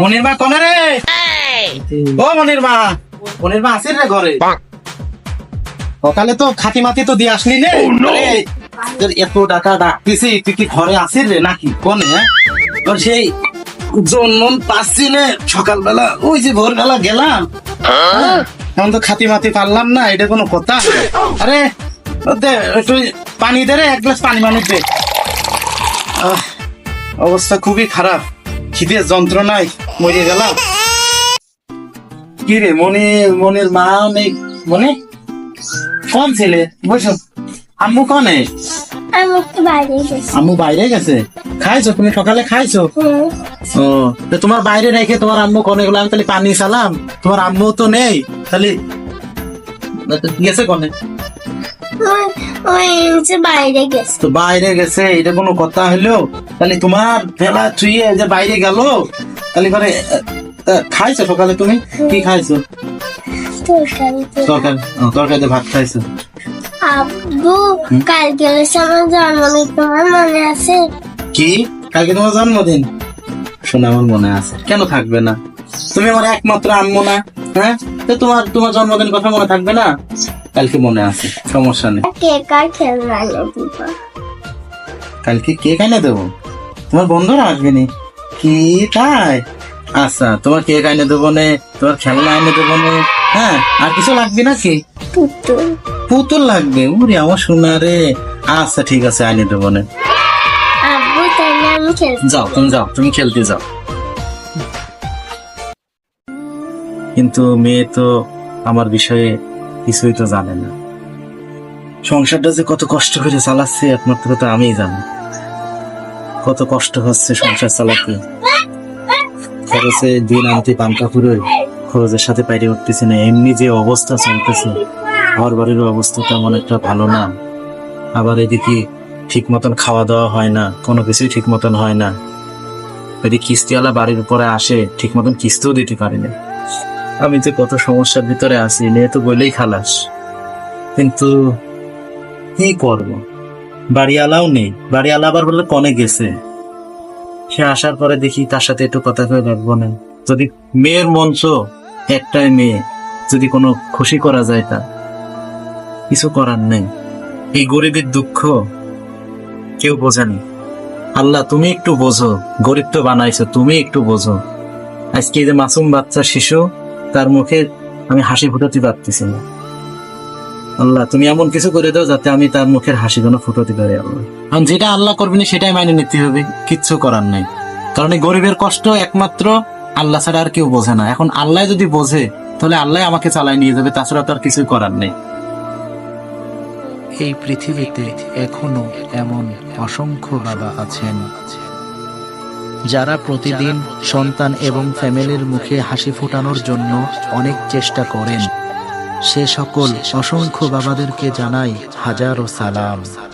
মনির মা কনে রে? ও মনির মা। মনির মা আসির রে ঘরে? সকালে তো খাতি মাতি তো দিয়ে আসলি নে। তোর এত টাকা ডাকতেছি তুই কি ঘরে আসির রে নাকি? কোনে হ্যাঁ? তোর সেই জন্ম পাচ্ছি নে। সকালবেলা ওই যে ভোরবেলা গেলাম। হ্যাঁ, এখন তো খাতি মাতি পারলাম না এটা কোনো কথা। আরে একটু পানি দে রে এক গ্লাস পানি মানুষ দে। আহ, অবস্থা খুবই খারাপ। খিদের যন্ত্রণায় মরে গেলাম। কি রে মনে মনের মা নেই মনে? কোন ছেলে? বসো। আম্মু কনে? আম্মু বাইরে গেছে। খাইছো? তুমি সকালে খাইছো? ও তোমার বাইরে রেখে তোমার আম্মু কনে? গেলাম তাহলে পানি সালাম। তোমার আম্মু তো নেই। তাহলে গেছে কনে? বাইরে গেছে। তো বাইরে গেছে এটা কোনো কথা হলো? তাহলে তোমার ভেলা থুয়ে যে বাইরে গেল তাহলে আহ, খাইছো সকালে তুমি? কি খাইছো? তরকারি তরকারিতে ভাত খাইছো? আব্বু কালকে আমার জন্মদিন তোমার মনে আছে? কি? কালকে তোমার জন্মদিন? শোনা আমার মনে আছে। কেন থাকবে না? তুমি আমার একমাত্র আম্মু না হ্যাঁ? তো তোমার তোমার জন্মদিন কথা মনে থাকবে না? কালকে মনে আছে সমস্যা নেই। কেক আর খেলনা কালকে কে এনে দেবো? তোমার বন্ধুরা আসবে নি? কি? তাই? আচ্ছা তোমার কেক এনে দেবো নে তোমার খেলনা এনে দেবো নে হ্যাঁ? আর কিছু লাগবে নাকি? পুতুল। পুতুল লাগবে? উরে আমার সোনা রে। আচ্ছা ঠিক আছে এনে দেবো নে। যাও তুমি যাও তুমি খেলতে যাও। কিন্তু মেয়ে তো আমার বিষয়ে কিছুই তো জানে না। সংসারটা যে কত কষ্ট করে চালাচ্ছে একমাত্র তো আমিই জানি। কত কষ্ট হচ্ছে সংসার চালাতে। খরচে দিন আনতে পান্তা পুরো খরচের সাথে পাইরে উঠতেছে না, এমনি যে অবস্থা চলতেছে। ঘর বাড়ির অবস্থা তেমন একটা ভালো না। আবার এদিকে ঠিক মতন খাওয়া দাওয়া হয় না, কোনো কিছুই ঠিক মতন হয় না। যদি কিস্তিওয়ালা বাড়ির উপরে আসে, ঠিক মতন কিস্তিও দিতে পারি না। আমি যে কত সমস্যার ভিতরে আছি নিয়ে তো বলেই খালাস। কিন্তু কি করব? বাড়িওয়ালাও নেই। বাড়িওয়ালা আবার বলে কনে গেছে? সে আসার পরে দেখি তার সাথে একটু কথা কয়ে রাখব না। যদি মেয়ের মঞ্চ একটাই মেয়ে, যদি কোনো খুশি করা যায় তা কিছু করার নেই। এই গরিবের দুঃখ কেউ বোঝেনি আল্লাহ, তুমি একটু বোঝো। গরিব তো বানাইছো, তুমি একটু বোঝো। আজকে এই যে মাসুম বাচ্চা শিশু, তার মুখে আমি হাসি ফুটাতে পারতেছি না। আল্লাহ তুমি এমন কিছু করে দাও যাতে আমি তার মুখের হাসি যেন ফুটাতে পারি আল্লাহ। কারণ যেটা আল্লাহ করবেন সেটাই মাইনে নিতে হবে। কিচ্ছু করার নেই। কারণ এই গরিবের কষ্ট একমাত্র আল্লাহ ছাড়া আর কেউ বোঝে না। এখন আল্লাহ যদি বোঝে তাহলে আল্লাহ আমাকে চালায় নিয়ে যাবে তাছাড়া তো আর কিছুই করার নেই। এই পৃথিবীতে এখনও এমন অসংখ্য বাবা আছেন যারা প্রতিদিন সন্তান এবং ফ্যামিলির মুখে হাসি ফোটানোর জন্য অনেক চেষ্টা করেন। সে সকল অসংখ্য বাবাদেরকে জানাই হাজারো সালাম।